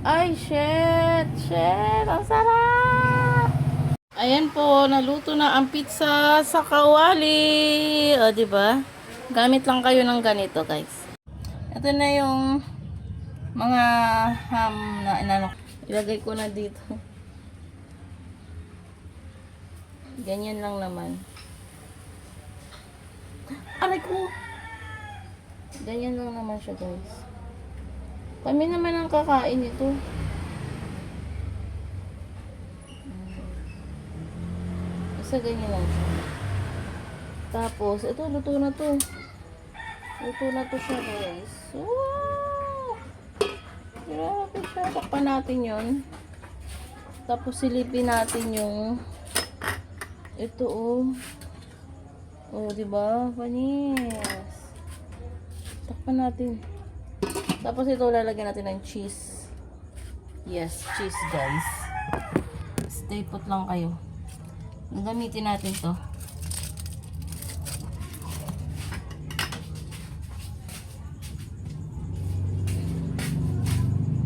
Ay, shit! Shit! Ang sarap! Ayan po, naluto na ang pizza sa kawali. O, ba? Gamit lang kayo ng ganito, guys. Ito na yung mga ham na inano. Ilagay ko na dito. Ganyan lang naman. Aray ko! Ganyan lang naman siya, guys. Kami naman ang kakain ito. Basta ganyan lang. Tapos, ito, luto na to. Luto na to siya, guys. Wow! Grabe siya. Takpan natin yun. Tapos, silipin natin yung ito, oh. Oh, di ba? Panis. Takpan natin. Tapos ito lalagyan natin ng cheese. Yes, cheese guys. Stay put lang kayo. Gagamitin natin to.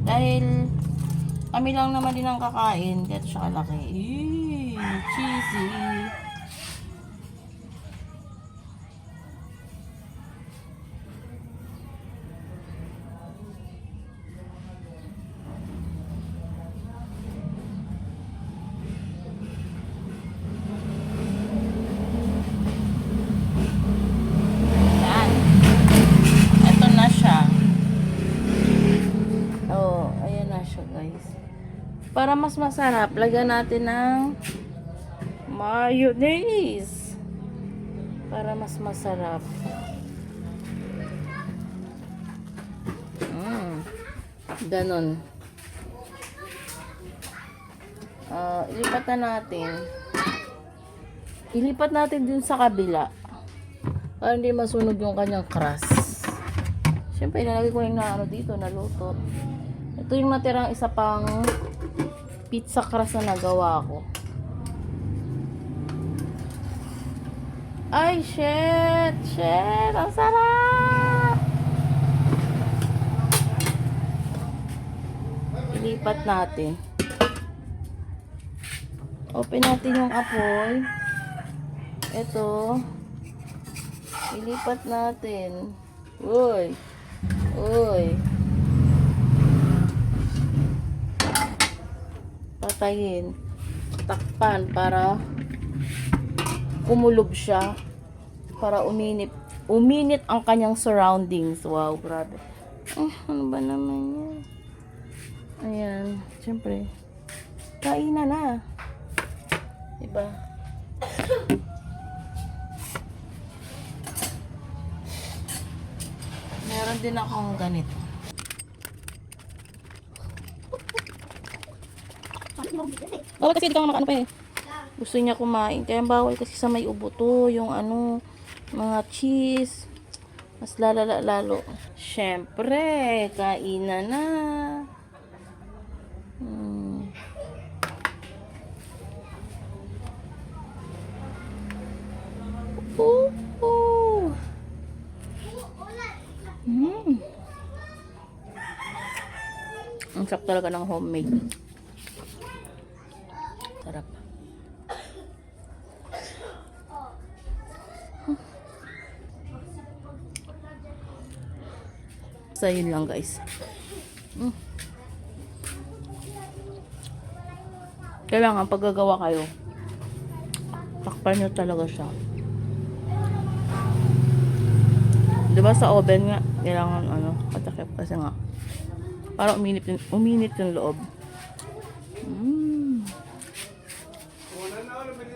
Dahil kami lang naman din ang kakain, kaya siya kalaki. Eee, cheesy. Para mas masarap, lagyan natin ng mayonnaise. Para mas masarap. Mm. Ganon. Ah, ilipat na natin. Ilipat natin din sa kabila. Para hindi masunog yung kanyang crust. Siyempre, nalagay ko yung na ano dito, naluto. Ito yung natirang isa pang pizza crust na nagawa ko. Ay, shit! Shit! Ang sarap! Ilipat natin. Open natin yung apoy. Ito. Ilipat natin. Uy. Uy. Patayin. Takpan para kumulob siya. Para uminit. Uminit ang kanyang surroundings. Wow, grabe. Ah, ano ba naman yan? Ayan. Siyempre. Kainan na. Diba? Meron din akong ganito. Bawal kasi hindi ka makano pa eh. Gusto niya kumain. Kaya bawal kasi sa may ubo to. Yung ano, mga cheese. Mas lalala lalo. Siyempre, kainan na. Hmm. Ooh. Mm. Ang sarap talaga ng homemade. Sarap. So, yun lang guys. Mm. Kailangan paggagawa kayo, takpan nyo talaga siya. Di ba sa oven nga, kailangan ano, patakip kasi nga, para uminit uminit yung loob. Mm.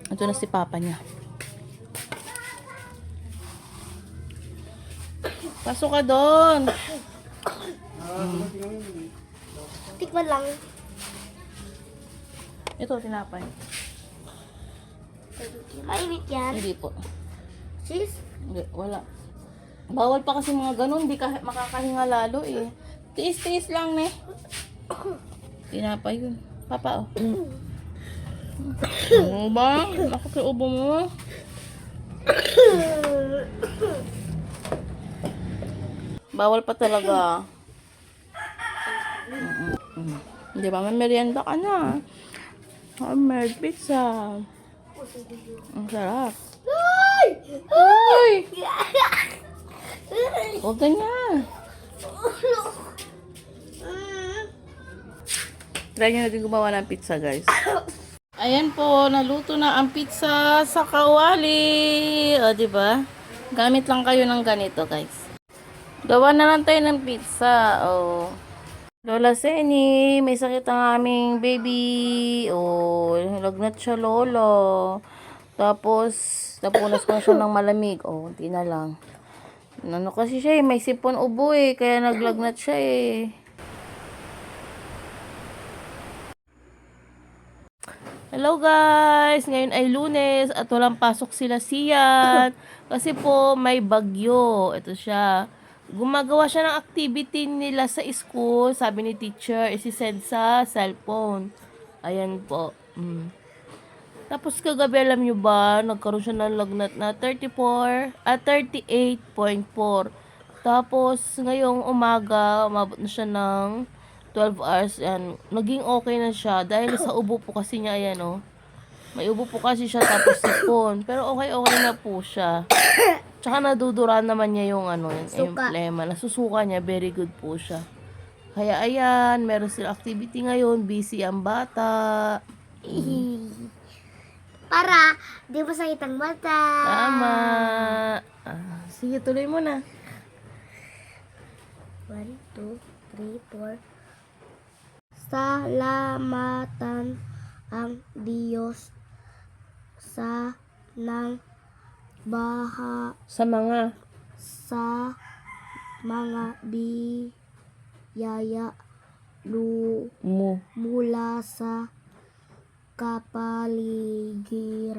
Ito na si papa niya. Pasok ka doon. Tikman lang. Ito, tinapay. Mainit yan. Hindi po. Cheese? Hindi, wala. Bawal pa kasi mga ganun, hindi ka makakahinga lalo eh. Tiis-tiis lang ne. Tinapay yun. Papa, oh. Ano ba? Bakit yung ubo mo? Bawal pa talaga. Mm-mm. Mm. Di ba, may merienda ka na. Homemade pizza. Ang sarap. Ay! Ay! Huwag ganyan. Try nyo natin gumawa ng pizza, guys. Ayan po, naluto na ang pizza sa kawali. O, ba? Gamit lang kayo ng ganito, guys. Gawa na lang tayo ng pizza. O. Lola Seni, may sakit ang aming baby. O, lagnat siya, lolo. Tapos, napunas ko na siya ng malamig. O, hindi na lang. Ano kasi siya eh, may sipon ubo eh, kaya naglagnat siya eh. Hello guys! Ngayon ay lunes at walang pasok sila siyan. Kasi po may bagyo. Ito siya. Gumagawa siya ng activity nila sa school. Sabi ni teacher, isi-send sa cellphone. Ayan po. Mm. Tapos kagabi alam nyo ba, nagkaroon siya ng lagnat na 34 at 38.4. Tapos ngayong umaga, umabot na siya ng 12 hours and naging okay na siya dahil sa ubo po kasi niya ayan oh. May ubo po kasi siya tapos sipon. Pero okay okay na po siya. Tsaka nadudura naman niya yung ano, yung emblema. Nasusuka niya, very good po siya. Kaya ayan, meron sila activity ngayon, busy ang bata. Para di mo sakit ang mata. Tama. Ah, sige, tuloy mo na. One, two, three, four. Salamatan ang Diyos sa nang baha Sa mga sa mga biyaya lu mo. mula sa kapaligiran.